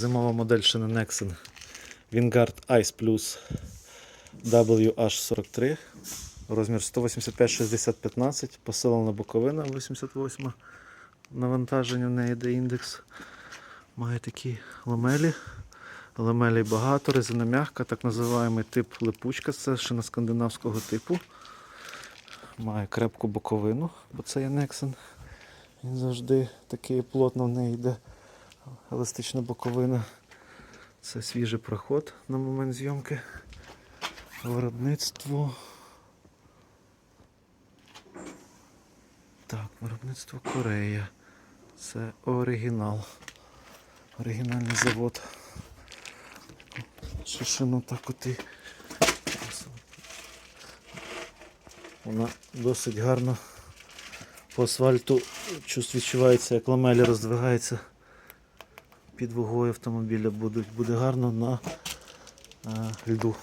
Зимова модель шини Nexen Vanguard Ice Plus WH43. Розмір 185-60-15. Посилена боковина 88. Навантаження в неї йде індекс. Має такі ламелі. Ламелей багато, резина м'яка, так називаємо тип липучка, це шина скандинавського типу. Має крепку боковину, бо це є Nexen. Він завжди такий плотно в неї йде еластична боковина. Це свіжий проход на момент зйомки. Виробництво. Так, виробництво Корея. Це оригінал. Оригінальний завод. Шишину так от і. Вона досить гарно по асфальту відчувається, як ламелі роздвигаються під вагою автомобіля будуть, буде гарно на е, льду.